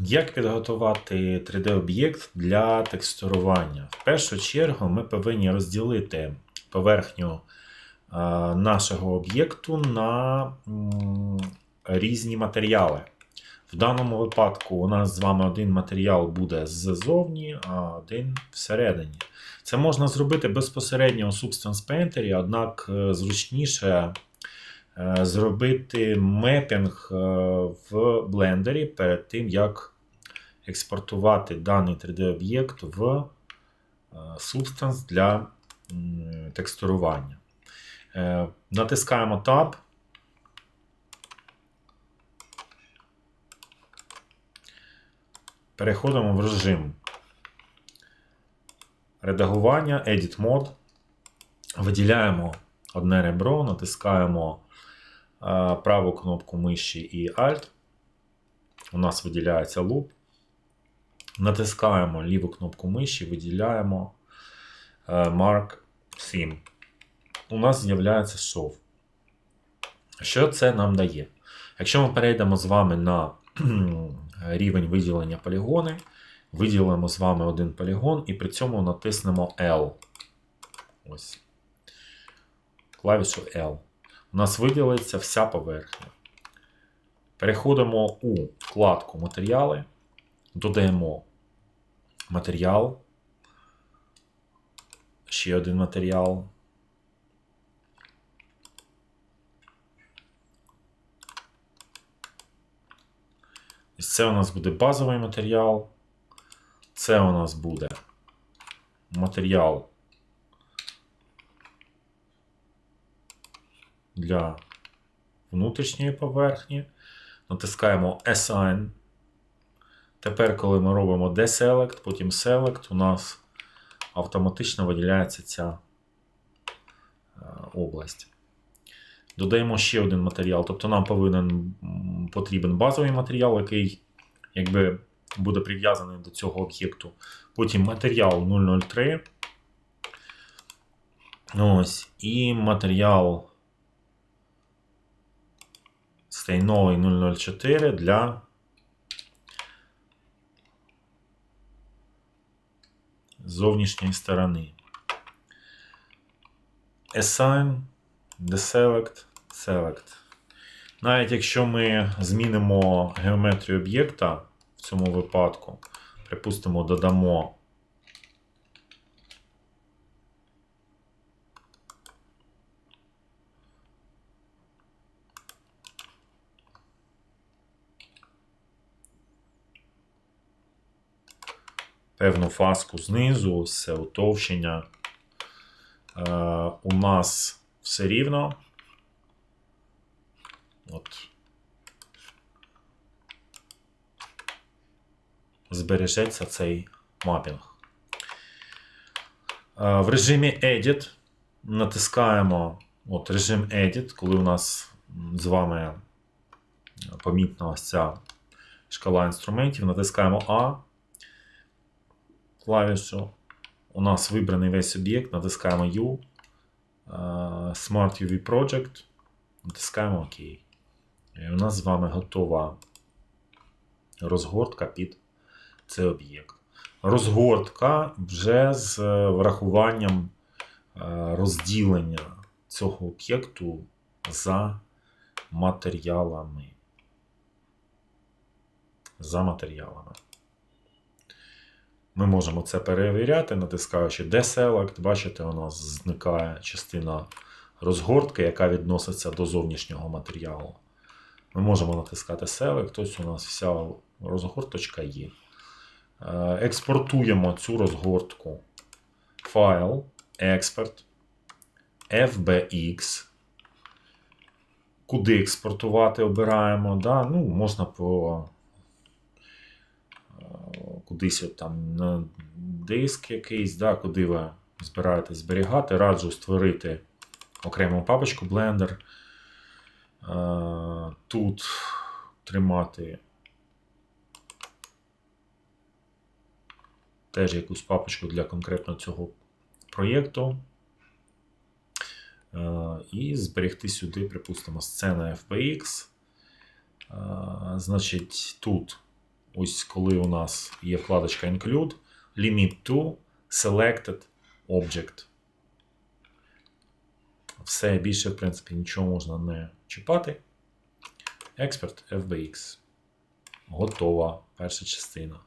Як підготувати 3D-об'єкт для текстурування? В першу чергу ми повинні розділити поверхню е, нашого об'єкту на різні матеріали. В даному випадку у нас з вами один матеріал буде ззовні, а один всередині. Це можна зробити безпосередньо у Substance Painter, однак е, зручніше зробити мепінг е, в блендері перед тим, як експортувати даний 3D-об'єкт в е, Substance для текстурування. Е, Натискаємо Tab. Переходимо в режим редагування, Edit Mode. Виділяємо одне ребро, натискаємо е, праву кнопку миші і Alt. У нас виділяється луп. Натискаємо ліву кнопку миші, виділяємо е, Mark 7. У нас з'являється шов. Що це нам дає? Якщо ми перейдемо з вами на рівень виділення полігони, виділимо з вами один полігон і при цьому натиснемо L. Ось. Клавішу L. У нас виділиться вся поверхня. Переходимо у вкладку Матеріали, додаємо матеріал. Ще один матеріал. І це у нас буде базовий матеріал. Це у нас буде матеріал для внутрішньої поверхні. Натискаємо Assign. Тепер, коли ми робимо Deselect, потім Select, у нас автоматично виділяється ця е, область. Додаємо ще один матеріал. Тобто нам повинен потрібен базовий матеріал, який якби, буде прив'язаний до цього об'єкту. Потім матеріал 003. Ось. І матеріал стейновий 004 для зовнішньої сторони. Assign, Deselect, Select. Навіть якщо ми змінимо геометрію об'єкта в цьому випадку, припустимо, додамо певну фаску знизу, ось це утовщення. Е, у нас все рівно. От. Збережеться цей мапінг. Е, В режимі Edit натискаємо от режим Edit, коли у нас з вами помітна ось ця шкала інструментів. Натискаємо A клавішу. У нас вибраний весь об'єкт, натискаємо U. е, Smart UV Project. Натискаємо ОК. І у нас з вами готова розгортка під цей об'єкт. Розгортка вже з е, врахуванням е, розділення цього об'єкту за матеріалами. За матеріалами. Ми можемо це перевіряти, натискаючи Deselect. Бачите, у нас зникає частина розгортки, яка відноситься до зовнішнього матеріалу. Ми можемо натискати Select, ось у нас вся розгорточка є. Е, Експортуємо цю розгортку. Файл, експорт, FBX. Куди експортувати обираємо. Да? Ну, Можна по кудись от там на диск якийсь, да, куди ви збираєтесь зберігати. Раджу створити окрему папочку Blender. Е, Тут тримати теж якусь папочку для конкретно цього проєкту. Е, І зберегти сюди, припустимо, сцена FBX. Е, Значить, тут ось коли у нас є вкладочка Include, Limit to Selected Object. Все більше, в принципі, нічого можна не чіпати. Expert FBX. Готова перша частина.